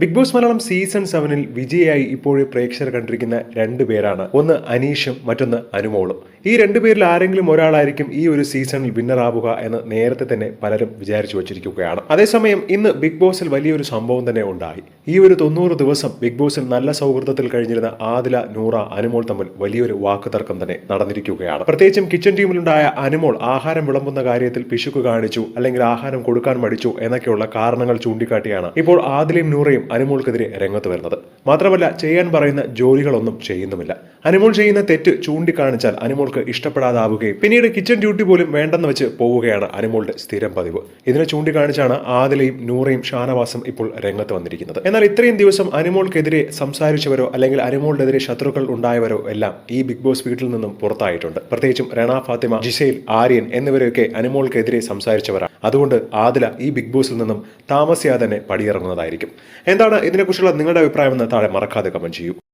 Big boss Malayalam season സെവനിൽ വിജയായി ഇപ്പോഴും പ്രേക്ഷകർ കണ്ടിരിക്കുന്ന രണ്ടു പേരാണ്. ഒന്ന് അനീഷും മറ്റൊന്ന് അനുമോളും. ഈ രണ്ടു പേരിൽ ആരെങ്കിലും ഒരാളായിരിക്കും ഈ ഒരു സീസണിൽ വിന്നർ ആവുക എന്ന് നേരത്തെ തന്നെ പലരും വിചാരിച്ചു വച്ചിരിക്കുകയാണ്. അതേസമയം ഇന്ന് ബിഗ് ബോസിൽ വലിയൊരു സംഭവം തന്നെ ഉണ്ടായി. ഈ ഒരു തൊണ്ണൂറ് ദിവസം ബിഗ് ബോസിൽ നല്ല സൗഹൃദത്തിൽ കഴിഞ്ഞിരുന്ന ആദില നൂറ അനുമോൾ തമ്മിൽ വലിയൊരു വാക്കുതർക്കം തന്നെ നടന്നിരിക്കുകയാണ്. പ്രത്യേകിച്ചും കിച്ചൺ ടീമിലുണ്ടായ അനുമോൾ ആഹാരം വിളമ്പുന്ന കാര്യത്തിൽ പിശുക്ക് കാണിച്ചു അല്ലെങ്കിൽ ആഹാരം കൊടുക്കാൻ മടിച്ചു എന്നൊക്കെയുള്ള കാരണങ്ങൾ ചൂണ്ടിക്കാട്ടിയാണ് ഇപ്പോൾ ആദിലയും നൂറയും അനുമോൾക്കെതിരെ രംഗത്ത് വരുന്നത്. മാത്രമല്ല ചെയ്യാൻ പറയുന്ന ജോലികളൊന്നും ചെയ്യുന്നുമില്ല. അനുമോൾ ചെയ്യുന്ന തെറ്റ് ചൂണ്ടിക്കാണിച്ചാൽ അനുമോൾക്ക് ഇഷ്ടപ്പെടാതാവുകയും പിന്നീട് കിച്ചൺ ഡ്യൂട്ടി പോലും വേണ്ടെന്ന് വെച്ച് പോവുകയാണ് അനുമോളുടെ സ്ഥിരം പതിവ്. ഇതിനെ ചൂണ്ടിക്കാണിച്ചാണ് ആദിലയും നൂറയും ഷാനവാസും ഇപ്പോൾ രംഗത്ത് വന്നിരിക്കുന്നത്. എന്നാൽ ഇത്രയും ദിവസം അനുമോൾക്കെതിരെ സംസാരിച്ചവരോ അല്ലെങ്കിൽ അനുമോളിനെതിരെ ശത്രുക്കൾ ഉണ്ടായവരോ എല്ലാം ഈ ബിഗ് ബോസ് വീട്ടിൽ നിന്നും പുറത്തായിട്ടുണ്ട്. പ്രത്യേകിച്ചും രണ ഫാത്തിമ ജിസൈൽ ആര്യൻ എന്നിവരെയൊക്കെ അനുമോൾക്കെതിരെ സംസാരിച്ചവരാണ്. അതുകൊണ്ട് ആദില ഈ ബിഗ് ബോസിൽ നിന്നും താമസിയാതെ തന്നെ പടിയിറങ്ങുന്നതായിരിക്കും. എന്താണ് ഇതിനെക്കുറിച്ചുള്ള നിങ്ങളുടെ അഭിപ്രായം എന്ന് താഴെ മറക്കാതെ കമന്റ് ചെയ്യൂ.